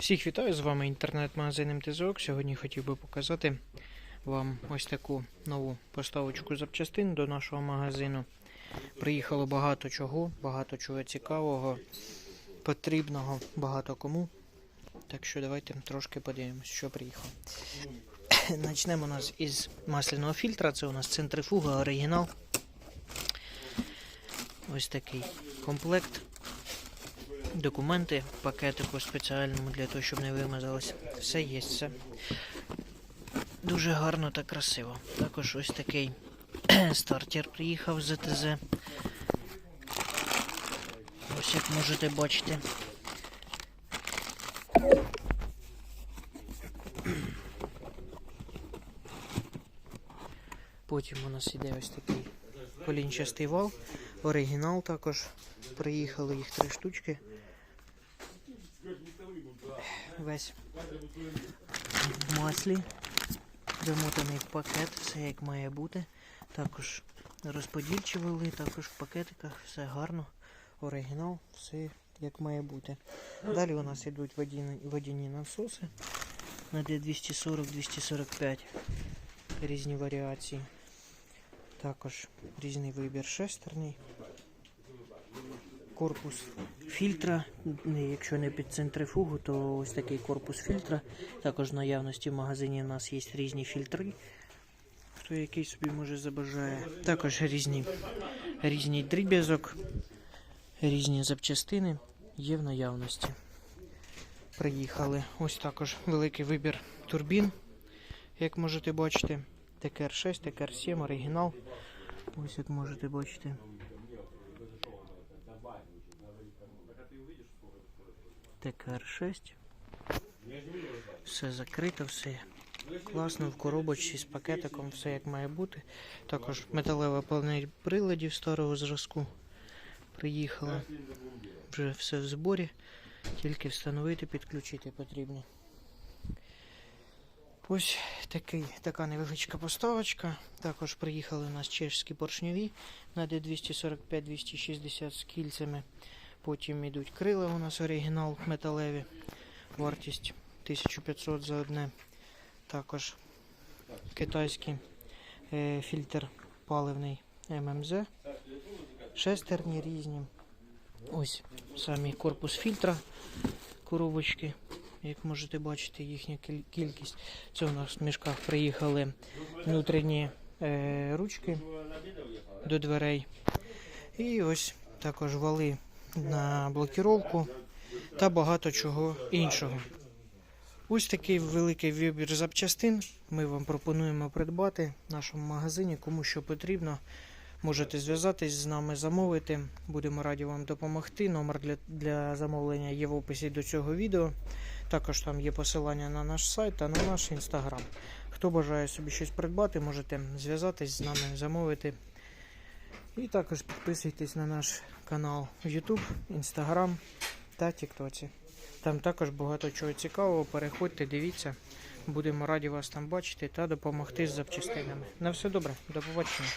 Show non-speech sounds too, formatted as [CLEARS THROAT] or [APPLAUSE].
Всіх вітаю, з вами інтернет-магазин МТЗОК. Сьогодні хотів би показати вам ось таку нову поставочку запчастин до нашого магазину. Приїхало багато чого, багато чого цікавого, потрібного багато кому. Так що давайте трошки подивимось, що приїхало. [COUGHS] Начнемо нас із масляного фільтра. Це у нас центрифуга, оригінал. Ось такий комплект документи пакетику спеціальному для того, щоб не вимазалося. Все є, все. Дуже гарно та красиво. Також ось такий [CLEARS THROAT] стартер приїхав з ЗТЗ. Ось як можете бачити. Потім у нас іде ось такий колінчастий вал. Оригінал також. Приїхали їх три штучки. Весь в маслі. Замотаний в пакет, все як має бути. Також розподільчі вели, також в пакетиках, все гарно. Оригінал, все як має бути. Далі у нас йдуть водяні, водяні насоси на D240-245. Різні варіації. Також різний вибір шестерний. Корпус фільтра, якщо не під центрифугу, то ось такий корпус фільтра. Також в наявності в магазині у нас є різні фільтри. Хто який собі може забажає. Також різні, різні дріб'язок, різні запчастини є в наявності. Приїхали. Ось також великий вибір турбін, як можете бачити. ТКР-6, ТКР-7, оригінал. Ось як можете бачити. ТКР-6. Все закрито, все класно, в коробочці з пакетиком, все як має бути. Також металева панель приладів старого зразку. Приїхала. Вже все в зборі. Тільки встановити, підключити потрібно. Ось такий, така невеличка поставочка. Також приїхали у нас чешські поршньові на D245-260 з кільцями. Потім йдуть крила у нас оригінал металеві. Вартість 1500 за одне. Також китайський е, фільтр паливний ММЗ. Шестерні різні. Ось самі корпус фільтра, коробочки. Як можете бачити, їхня кількість. Це у нас в мішках приїхали внутрішні е, ручки до дверей. І ось також вали на блокіровку та багато чого іншого. Ось такий великий вибір запчастин. Ми вам пропонуємо придбати в нашому магазині. Кому що потрібно, можете зв'язатись з нами, замовити. Будемо раді вам допомогти. Номер для, для замовлення є в описі до цього відео. Також там є посилання на наш сайт та на наш інстаграм. Хто бажає собі щось придбати, можете зв'язатись з нами, замовити. І також підписуйтесь на наш канал в YouTube, Instagram та TikTok. Там також багато чого цікавого. Переходьте, дивіться. Будемо раді вас там бачити та допомогти з запчастинами. На все добре, до побачення.